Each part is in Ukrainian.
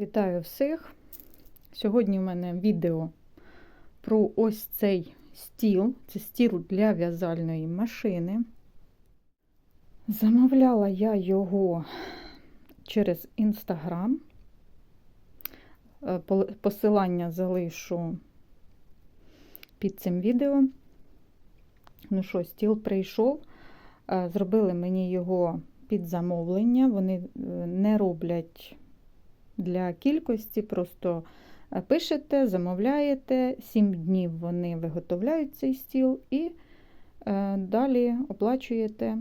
Вітаю всіх! Сьогодні в мене відео про ось цей стіл. Це стіл для в'язальної машини. Замовляла я його через Інстаграм. Е, Посилання залишу під цим відео. Ну що, стіл прийшов. Е, Зробили мені його під замовлення. Вони е, не роблять для кількості, просто е, пишете, замовляєте, 7 днів вони виготовляють цей стіл і е, далі оплачуєте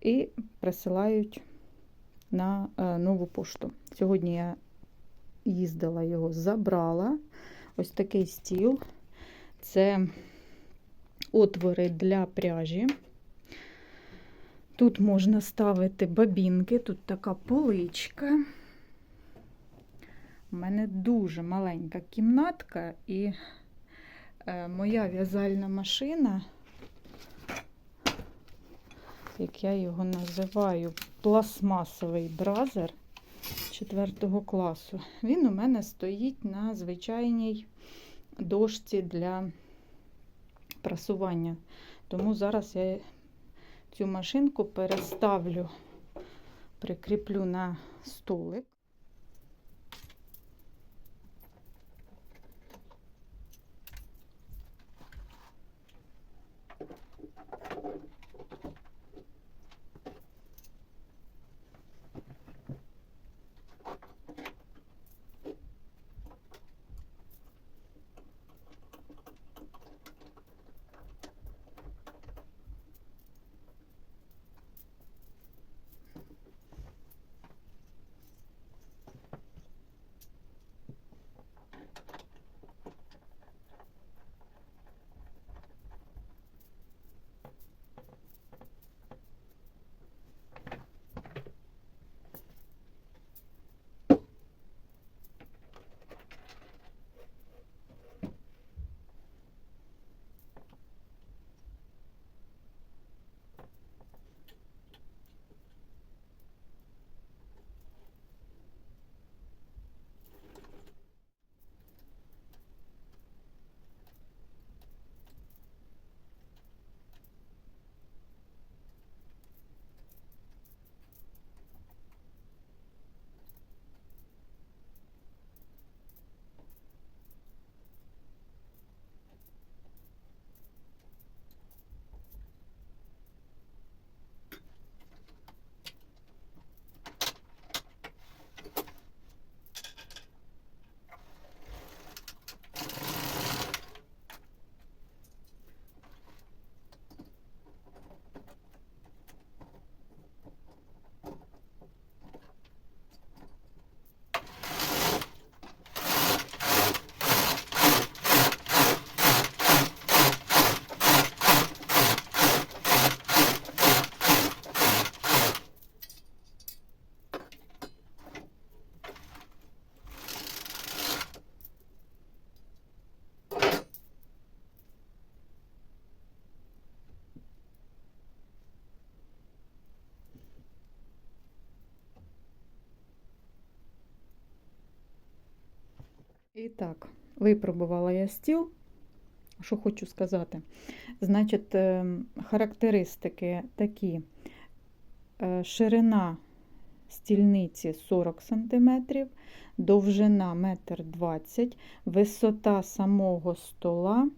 і присилають на е, нову пошту. Сьогодні я їздила його, забрала. Ось такий стіл. Це отвори для пряжі. Тут можна ставити бабінки, тут така поличка. У мене дуже маленька кімнатка, і е, моя в'язальна машина, як я його називаю, пластмасовий бразер 4 класу. Він у мене стоїть на звичайній дошці для прасування. Тому зараз я цю машинку переставлю, прикріплю на столик. І так, випробувала я стіл. Що хочу сказати? Значить, е, характеристики такі: Е, ширина стільниці 40 см, довжина 1,20 м, висота самого стола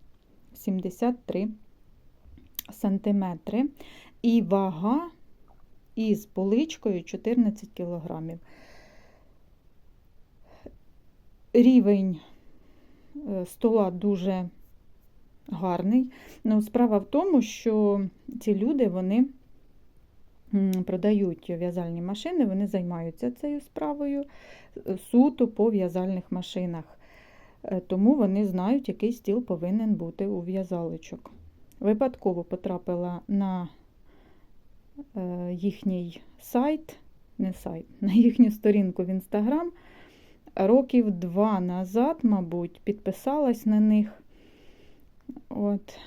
73 см, і вага із поличкою 14 кг. Рівень е, стола дуже гарний. Ну, справа в тому, що ці люди вони продають в'язальні машини, вони займаються цією справою е, суто по в'язальних машинах. Е, Тому вони знають, який стіл повинен бути у в'язалочок. Випадково потрапила на їхній сайт, не сайт, на їхню сторінку в Інстаграм. Років два назад, мабуть, підписалась на них. От,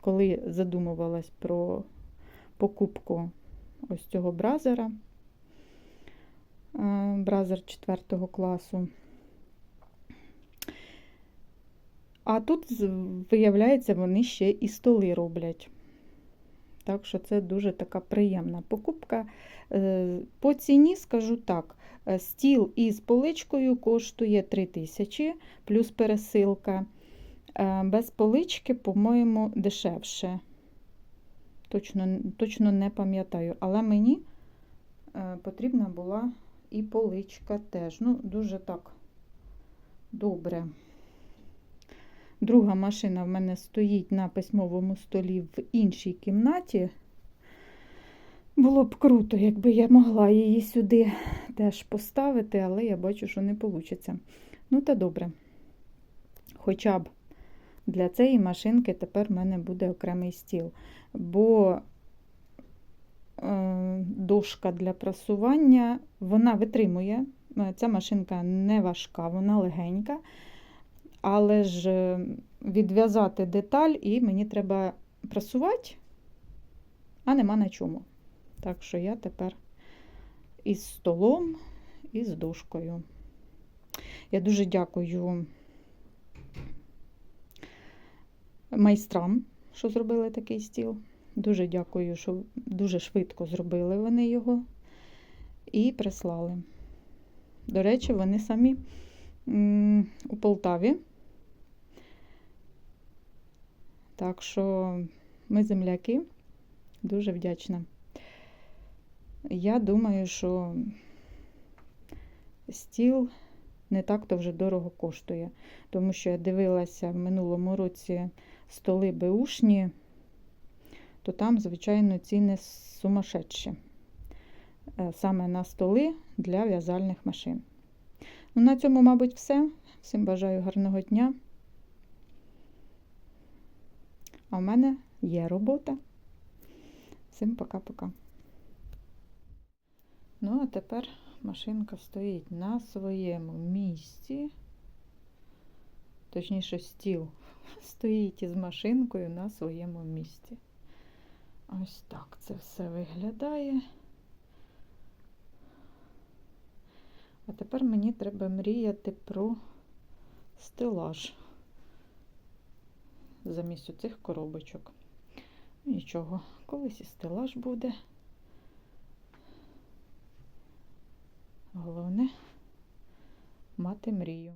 коли задумувалась про покупку ось цього бразера. бразер 4 класу. А тут, виявляється, вони ще і столи роблять. Так що це дуже така приємна покупка. Е, По ціні скажу так: е, стіл із поличкою коштує 3 тисячі плюс пересилка. Е, Без полички, по-моєму, дешевше. Точно, точно не пам'ятаю. Але мені потрібна була і поличка теж. Ну, дуже так добре. Друга машина в мене стоїть на письмовому столі в іншій кімнаті. Було б круто, якби я могла її сюди теж поставити, але я бачу, що не вийде. Ну, та добре. Хоча б для цієї машинки тепер в мене буде окремий стіл. Бо е, дошка для прасування, вона витримує. Ця машинка не важка, вона легенька. Але ж е, відв'язати деталь і мені треба прасувати, а нема на чому. Так що я тепер із столом, і з дошкою. Я дуже дякую майстрам, що зробили такий стіл. Дуже дякую, що дуже швидко зробили вони його і прислали. До речі, вони самі у Полтаві. Так що ми земляки, дуже вдячна. Я думаю, що стіл не так-то вже дорого коштує, тому що я дивилася в минулому році столи беушні, то там, звичайно, ціни сумасшедші. Е, Саме на столи для в'язальних машин. Ну, на цьому, мабуть, все. Всім бажаю гарного дня. А в мене є робота. Всім пока-пока. Ну, а тепер машинка стоїть на своєму місці. Точніше, стіл стоїть із машинкою на своєму місці. Ось так це все виглядає. А тепер мені треба мріяти про стелаж замість оцих коробочок. Нічого, колись і стелаж буде. Головне мати мрію.